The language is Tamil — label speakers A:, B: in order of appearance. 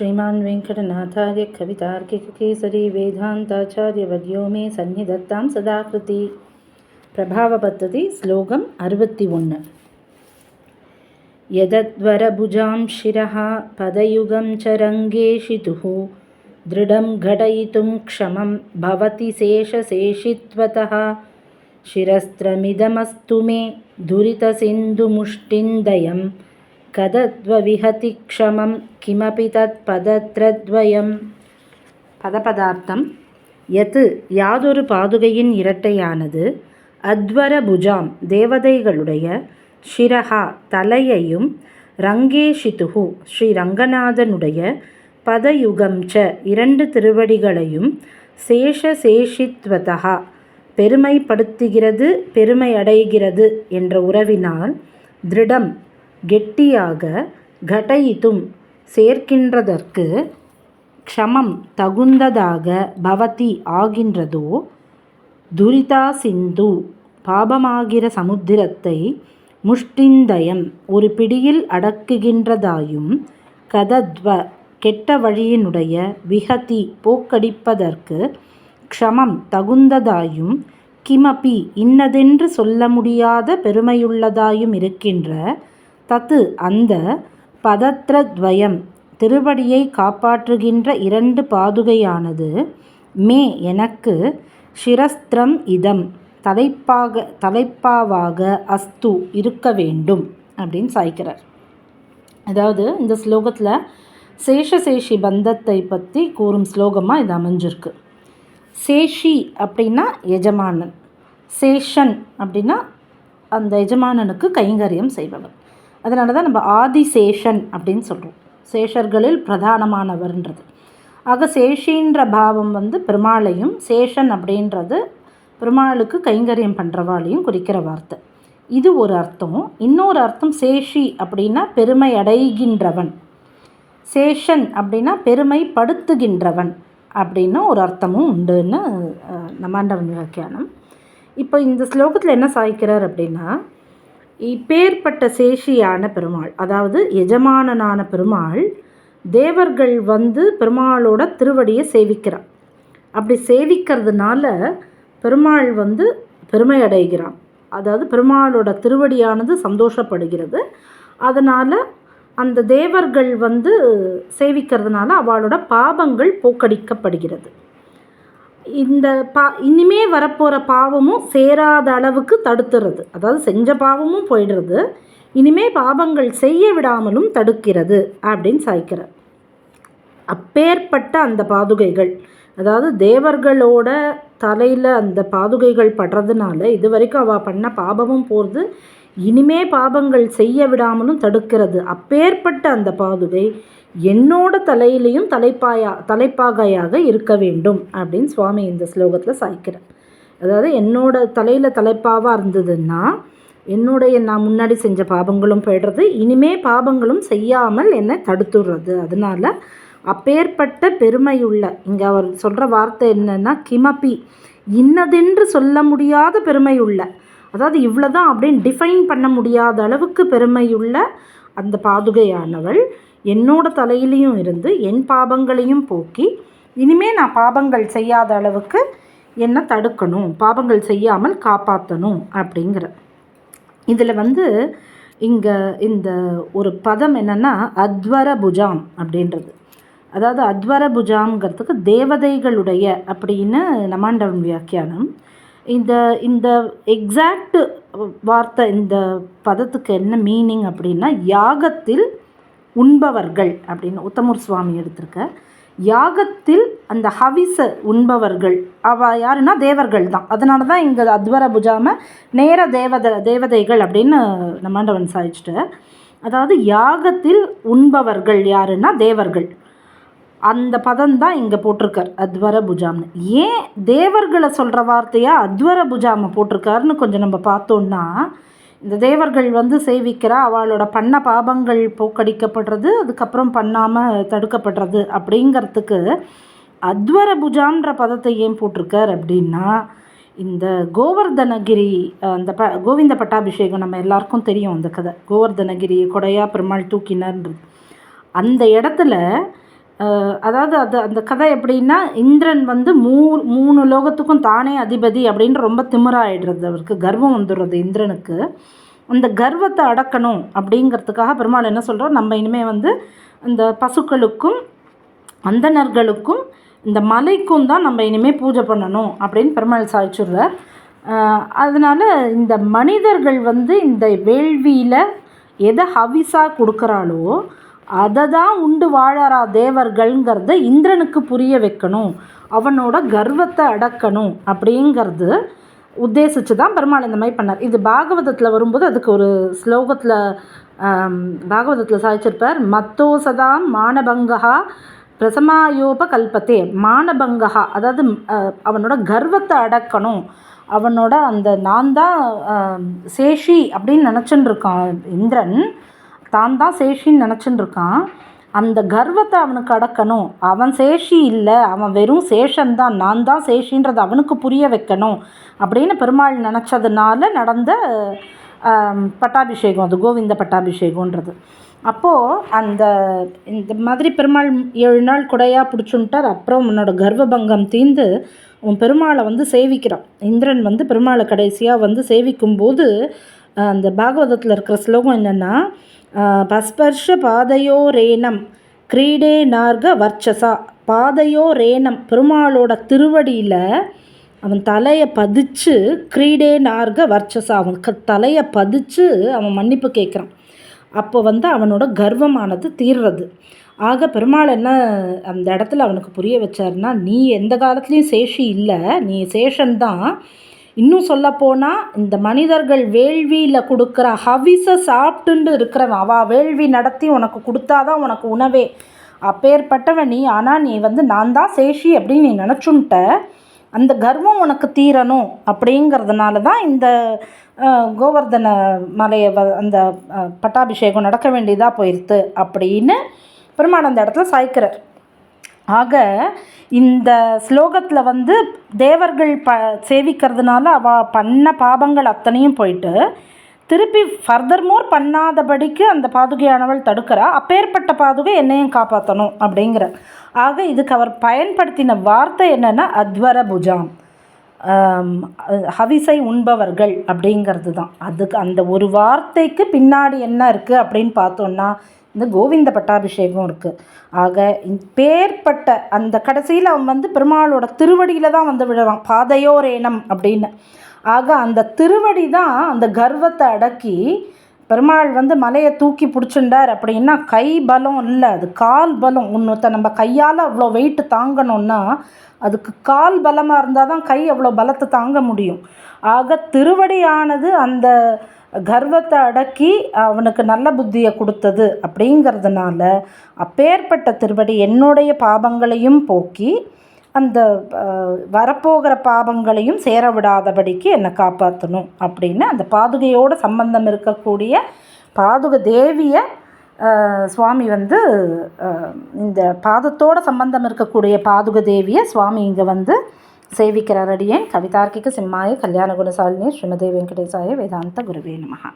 A: श्रीमान् वेङ्कटनाथार्य वेङ्कटनाथार्यकवितार्किकेसरी वेदान्ताचार्यवर्यो मे सन्निधत्तां सदाकृति। प्रभावपद्धति श्लोकम् अरुपति ओन् यदद्वरभुजां शिरः पदयुगं च रङ्गेषितुः दृढं घटयितुं क्षमं भवति शेषशेषित्वतः। शिरस्त्रमिदमस्तु मे दुरितसिन्धुमुष्टिन्दयम् கதத்வவிஹதி க்ஷமம் கிமபி தத் பதத்ரத்வயம் பதபதார்த்தம் எது யாதொரு பாதுகையின் இரட்டையானது அத்வர புஜாம் தேவதைகளுடைய ஷிரஹா தலையையும் ரங்கேஷிதுகு ஸ்ரீ ரங்கநாதனுடைய பதயுகம் ச இரண்டு திருவடிகளையும் சேஷசேஷித்வதா பெருமைப்படுத்துகிறது பெருமையடைகிறது என்ற உறவினால் திருடம் கெட்டியாக கட்டயித்தும் சேர்க்கின்றதற்கு க்ஷமம் தகுந்ததாக பவதி ஆகின்றதோ துரிதா சிந்து பாபமாகிற சமுத்திரத்தை முஷ்டிந்தயம் ஒரு பிடியில் அடக்குகின்றதாயும் கதத்வ கெட்ட வழியினுடைய விகதி போக்கடிப்பதற்கு க்ஷமம் தகுந்ததாயும் கிமபி இன்னதென்று சொல்ல முடியாத பெருமையுள்ளதாயும் இருக்கின்ற தத்து அந்த பதத்ரத்வயம் திருவடியை காப்பாற்றுகின்ற இரண்டு பாதுகையானது. மே எனக்கு ஷிரஸ்திரம் இதம் தலைப்பாக தலைப்பாவாக அஸ்து இருக்க வேண்டும் அப்படின்னு சாய்க்கிறார். அதாவது இந்த ஸ்லோகத்தில் சேஷசேஷி பந்தத்தை பற்றி கூறும் ஸ்லோகமாக இது அமைஞ்சிருக்கு. சேஷி அப்படின்னா எஜமானன் சேஷன் அப்படின்னா அந்த எஜமானனுக்கு கைங்கரியம் செய்பவர் அதனால தான் நம்ம ஆதிசேஷன் அப்படின்னு சொல்கிறோம் சேஷர்களில் பிரதானமானவர்ன்றது. ஆக சேஷின்ற பாவம் வந்து பெருமாளையும் சேஷன் அப்படின்றது பெருமாளுக்கு கைங்கரியம் பண்ணுறவாளையும் குறிக்கிற வார்த்தை. இது ஒரு அர்த்தம். இன்னொரு அர்த்தம் சேஷி அப்படின்னா பெருமை அடைகின்றவன். சேஷன் அப்படின்னா பெருமைப்படுத்துகின்றவன் அப்படின்னு ஒரு அர்த்தமும் உண்டுன்னு நம்மாண்டவன் வியாக்கியானம். இப்போ இந்த ஸ்லோகத்தில் என்ன சாய்க்கிறார் அப்படின்னா இப்பேற்பட்ட சேஷியான பெருமாள் அதாவது எஜமானனான பெருமாள் தேவர்கள் வந்து பெருமாளோட திருவடியை சேவிக்கிறான் அப்படி சேவிக்கிறதுனால பெருமாள் வந்து பெருமை அடைகிறான் அதாவது பெருமாளோட திருவடியானது சந்தோஷப்படுகிறது. அதனால் அந்த தேவர்கள் வந்து சேவிக்கிறதுனால அவளோட பாவங்கள் போக்கடிக்கப்படுகிறது. இந்த பா இனிமே வரப்போகிற பாவமும் சேராத அளவுக்கு தடுத்துறது. அதாவது செஞ்ச பாவமும் போயிடுறது. இனிமே பாவங்கள் செய்ய விடாமலும் தடுக்கிறது அப்படின்னு சாய்க்கிறார் அப்பேற்பட்ட அந்த பாதுகைகள். அதாவது தேவர்களோட தலையில் அந்த பாதுகைகள் படுறதுனால இது வரைக்கும் அவள் பண்ண பாபமும் போகிறது இனிமே பாபங்கள் செய்ய விடாமலும் தடுக்கிறது. அப்பேற்பட்ட அந்த பாதுகை. என்னோட தலையிலையும் தலைப்பாயா தலைப்பாகையாக இருக்க வேண்டும் அப்படின்னு சுவாமி இந்த ஸ்லோகத்தில் சாய்க்கிறார். அதாவது என்னோட தலையில் தலைப்பாவாக இருந்ததுன்னா என்னுடைய நான் முன்னாடி செஞ்ச பாபங்களும் போயிடுறது இனிமே பாபங்களும் செய்யாமல் என்னை தடுத்துடுறது. அதனால் அப்பேற்பட்ட பெருமையுள்ள இங்கே அவர் சொல்கிற வார்த்தை என்னென்னா கிமப்பி இன்னதென்று சொல்ல முடியாத பெருமையுள்ள அதாவது இவ்வளோ தான் அப்படின்னு டிஃபைன் பண்ண முடியாத அளவுக்கு பெருமையுள்ள அந்த பாதுகையானவள். என்னோட தலையிலையும் இருந்து என் பாபங்களையும் போக்கி இனிமேல் நான் பாபங்கள் செய்யாத அளவுக்கு என்னை தடுக்கணும் பாபங்கள் செய்யாமல் காப்பாற்றணும் அப்படிங்கிற. இதில் வந்து இங்கே இந்த ஒரு பதம் என்னென்னா அத்வர புஜாம் அப்படின்றது. அதாவது அத்வர புஜாம்ங்கிறதுக்கு தேவதைகளுடைய அப்படின்னு நமாண்டவன் வியாக்கியானம். இந்த இந்த எக்ஸாக்ட் வார்த்தை இந்த பதத்துக்கு என்ன மீனிங் அப்படின்னா யாகத்தில் உண்பவர்கள் அப்படின்னு உத்தமூர் சுவாமி எடுத்திருக்க யாகத்தில் அந்த ஹவிச உண்பவர்கள் அவ யாருன்னா தேவர்கள் தான். அதனால தான் இங்கே அத்வர புஜாம நேர தேவத தேவதைகள் அப்படின்னு நம்மாண்டவன் சாதிச்சுட்டு அதாவது யாகத்தில் உண்பவர்கள் யாருன்னா தேவர்கள். அந்த பதம் தான் இங்கே போட்டிருக்கார் அத்வர புஜாம்னு. ஏன் தேவர்களை சொல்கிற வார்த்தையாக அத்வர புஜாமை போட்டிருக்காருன்னு கொஞ்சம் நம்ம பார்த்தோன்னா இந்த தேவர்கள் வந்து சேவிக்கிறா அவளோட பண்ண பாபங்கள் போக்கடிக்கப்படுறது அதுக்கப்புறம் பண்ணாமல் தடுக்கப்படுறது அப்படிங்கிறதுக்கு அத்வர புஜான்ற பதத்தை ஏன் போட்டிருக்கார் அப்படின்னா இந்த கோவர்தனகிரி அந்த ப கோவிந்த பட்டாபிஷேகம் நம்ம எல்லாருக்கும் தெரியும் அந்த கதை. கோவர்தனகிரி கொடையா பெருமாள் தூக்கினர்ன்றது. அந்த இடத்துல அதாவது அது அந்த கதை எப்படின்னா இந்திரன் வந்து மூ மூணு லோகத்துக்கும் தானே அதிபதி அப்படின்னு ரொம்ப திமிராயிடுறது அவருக்கு கர்வம் வந்துடுறது இந்திரனுக்கு. அந்த கர்வத்தை அடக்கணும் அப்படிங்கிறதுக்காக பெருமாள் என்ன சொல்கிறோம் நம்ம இனிமேல் வந்து இந்த பசுக்களுக்கும் அந்தணர்களுக்கும் இந்த மலைக்கும் தான் நம்ம இனிமேல் பூஜை பண்ணணும் அப்படின்னு பெருமாள் சாய்ச்சுடுறார் அதனால் இந்த மனிதர்கள் வந்து இந்த வேள்வியில் எதை ஹவிஸாக கொடுக்குறாளோ அதை தான் உண்டு வாழறா தேவர்கள்ங்கிறத இந்திரனுக்கு புரிய வைக்கணும். அவனோட கர்வத்தை அடக்கணும் அப்படிங்கிறது உத்தேசித்து தான் பெருமாள் இந்த மாதிரி பண்ணார். இது பாகவதத்தில் வரும்போது அதுக்கு ஒரு ஸ்லோகத்தில் பாகவதத்தில் சாதிச்சிருப்பார். மத்தோசதாம் மானபங்கா பிரசமாயோப கல்பத்தே. மானபங்கா அதாவது அவனோட கர்வத்தை அடக்கணும். அவனோட அந்த நான் தான் சேஷி அப்படின்னு நினச்சின்னு இருக்கான் இந்திரன். தான் தான் சேஷின்னு நினச்சின்னு இருக்கான். அந்த கர்வத்தை அவனுக்கு அடக்கணும். அவன் சேஷி இல்லை அவன் வெறும் சேஷன்தான். நான் தான் சேஷின்றதை அவனுக்கு புரிய வைக்கணும். அப்படின்னு பெருமாள் நினச்சதுனால நடந்த பட்டாபிஷேகம் அது கோவிந்த பட்டாபிஷேகம்ன்றது. அப்போது அந்த இந்த மாதிரி பெருமாள் ஏழு நாள் குடையாக பிடிச்சுன்ட்டார். அப்புறம் உன்னோட கர்வபங்கம் தீர்ந்து உன் பெருமாளை வந்து சேவிக்கிறான். இந்திரன் வந்து பெருமாளை கடைசியாக வந்து சேவிக்கும்போது அந்த பாகவதத்தில் இருக்கிற ஸ்லோகம் என்னென்னா பஸ்பர்ஷ பாதையோரேனம் கிரீடே நார்க வர்ச்சசா. பாதையோரேனம் பெருமாளோட திருவடியில் அவன் தலையை பதிச்சு கிரீடே நார்க வர்ச்சசா. அவன் க தலையை பதிச்சு அவன் மன்னிப்பு கேட்குறான். அப்போ வந்து அவனோட கர்வமானது தீர்றது. ஆக பெருமாள் என்ன அந்த இடத்துல அவனுக்கு புரிய வச்சாருன்னா நீ எந்த காலத்துலேயும் சேஷி இல்லை. நீ சேஷன்தான். இன்னும் சொல்லப்போனால் இந்த மனிதர்கள் வேள்வியில் கொடுக்குற ஹவிஸை சாப்பிட்டுண்டு இருக்கிறவன் அவா வேள்வி நடத்தி உனக்கு கொடுத்தாதான் உனக்கு உணவே. அப்பேற்பட்டவன் நீ ஆனால் நீ வந்து நான் தான் சேஷி அப்படின்னு நீ நினச்சுன்ட்ட அந்த கர்வம் உனக்கு தீரணும் அப்படிங்கிறதுனால தான் இந்த கோவர்தன மலையை வ அந்த பட்டாபிஷேகம் நடக்க வேண்டியதாக போயிடுது அப்படின்னு பெருமாள் அந்த இடத்துல சாய்க்கிறார். ஆக இந்த ஸ்லோகத்தில் வந்து தேவர்கள் ப சேவிக்கிறதுனால அவ பண்ண பாபங்கள் அத்தனையும் போயிட்டு திருப்பி ஃபர்தர்மோர் பண்ணாதபடிக்கு அந்த பாதுகையானவள் தடுக்கிறா. அப்பேற்பட்ட பாதுகை என்னையும் காப்பாற்றணும் அப்படிங்கிற ஆக இதுக்கு அவர் பயன்படுத்தின வார்த்தை என்னென்னா அத்வர புஜாம் ஹவிசை உண்பவர்கள் அப்படிங்கிறது தான் அதுக்கு அந்த ஒரு வார்த்தைக்கு பின்னாடி என்ன இருக்குது அப்படின்னு பார்த்தோன்னா இந்த கோவிந்த பட்டாபிஷேகம் இருக்குது ஆக பேர்பட்ட அந்த கடைசியில் அவன் வந்து பெருமாளோட திருவடியில் தான் வந்து விடுறான் பாதையோரேனம் அப்படின்னு. ஆக அந்த திருவடி தான் அந்த கர்வத்தை அடக்கி பெருமாள் வந்து மலையை தூக்கி பிடிச்சிண்டார் அப்படின்னா கை பலம் இல்லை. அது கால் பலம். இன்னொருத்த நம்ம கையால் அவ்வளோ வெயிட்டு தாங்கணும்னா அதுக்கு கால் பலமாக இருந்தால் தான் கை அவ்வளோ பலத்தை தாங்க முடியும். ஆக திருவடியானது அந்த கர்வத்தை அடக்கி அவனுக்கு நல்ல புத்தியை கொடுத்தது அப்படிங்கிறதுனால அப்பேற்பட்ட திருவடி என்னுடைய பாபங்களையும் போக்கி அந்த வரப்போகிற பாபங்களையும் சேர விடாதபடிக்கு என்னை காப்பாற்றணும் அப்படின்னு அந்த பாதுகையோட சம்பந்தம் இருக்கக்கூடிய பாதுக தேவியை சுவாமி வந்து இந்த பாதத்தோட சம்பந்தம் இருக்கக்கூடிய பாதுக தேவியை சுவாமி இங்கே வந்து சேவிக்கிறார். அடியேன் கவிதார்க்கிக சிம்மாய கல்யாண குணசாலினி ஸ்ரீமதே வெங்கடேசாய வேதாந்த குருவே நமகா